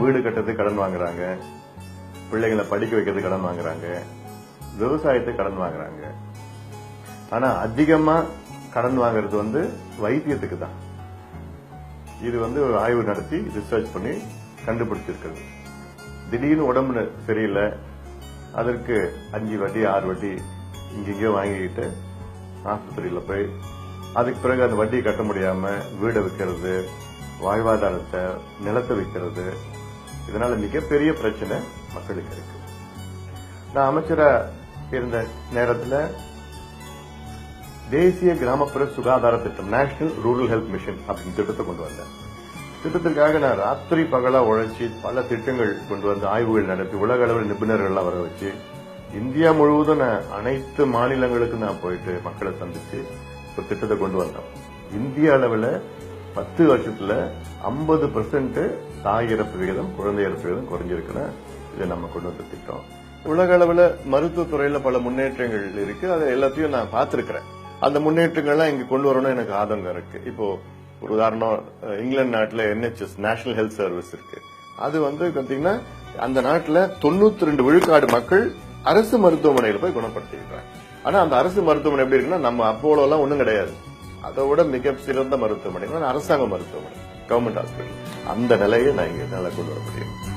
வீடு கட்டுறதுக்கு கடன் வாங்குறாங்க. பிள்ளைங்களை படிக்க வைக்கிறதுக்கு கடன் வாங்குறாங்க. விவசாயத்துக்கு கடன் வாங்குறாங்க. ஆனா அதிகமா கடன் வாங்குறது வந்து வைத்தியத்துக்கு தான். இது வந்து ஒரு ஆய்வு நடத்தி ரிசர்ச் பண்ணி கண்டுபிடிச்சிருக்கிறது. திடீர்னு உடம்பு சரியில்லை. அதற்கு அஞ்சு வட்டி ஆறு வட்டி இங்கெங்கயோ வாங்கிக்கிட்டு ஆஸ்பத்திரியில போய் அதுக்கு பிறகு அந்த வட்டியை கட்ட முடியாம வீடை விற்கிறது வாழ்வாதாரத்தை நிலத்தை விற்கிறது இதனால மிகப்பெரிய பிரச்சனை மக்களுக்கு இருக்கு. நான் அமைச்சரா இருந்த நேரத்தில் தேசிய கிராமப்புற சுகாதார திட்டம் நேஷனல் ரூரல் ஹெல்த் மிஷன் அப்படின்னு திட்டத்தை கொண்டு வந்தேன். திட்டத்திற்காக நான் ராத்திரி பகலா உழைச்சி பல திட்டங்கள் கொண்டு வந்து ஆய்வுகள் நடத்தி உலக அளவில் நிபுணர்கள்லாம் வர வச்சு இந்தியா முழுவதும் நான் அனைத்து மாநிலங்களுக்கும் நான் போயிட்டு மக்களை சந்திச்சு ஒரு திட்டத்தை கொண்டு வந்தோம் இந்திய அளவில் பத்து வருஷத்துல ஐம்பது பெர்சன்ட் தாய் இறப்பு விகிதம் குழந்தை இறப்பு விகிதம் குறைஞ்சிருக்குன்னு இதை நம்ம கொண்டு வந்த திட்டம். உலக அளவில் மருத்துவத்துறையில பல முன்னேற்றங்கள் இருக்கு. அதை எல்லாத்தையும் நான் பார்த்திருக்கிறேன். அந்த முன்னேற்றங்கள்லாம் இங்க கொண்டு வரணும் எனக்கு ஆதங்கம் இருக்கு. இப்போ ஒரு உதாரணம் இங்கிலாந்து நாட்டில் என்ஹெச்எஸ் நேஷனல் ஹெல்த் சர்வீஸ் இருக்கு. அது வந்து பார்த்தீங்கன்னா அந்த நாட்டில் தொண்ணூத்தி ரெண்டு விழுக்காடு மக்கள் அரசு மருத்துவமனையில் போய் குணப்படுத்திக்கிறாங்க ஆனா அந்த அரசு மருத்துவமனை எப்படி இருக்குன்னா நம்ம அப்போலோ ஒன்றும் கிடையாது. அதை விட மிக சிறந்த மருத்துவமனை அரசாங்க மருத்துவமனை கவர்மெண்ட் ஹாஸ்பிட்டல் அந்த நிலையை நான் இங்கே என்னால கொண்டு வர முடியும்.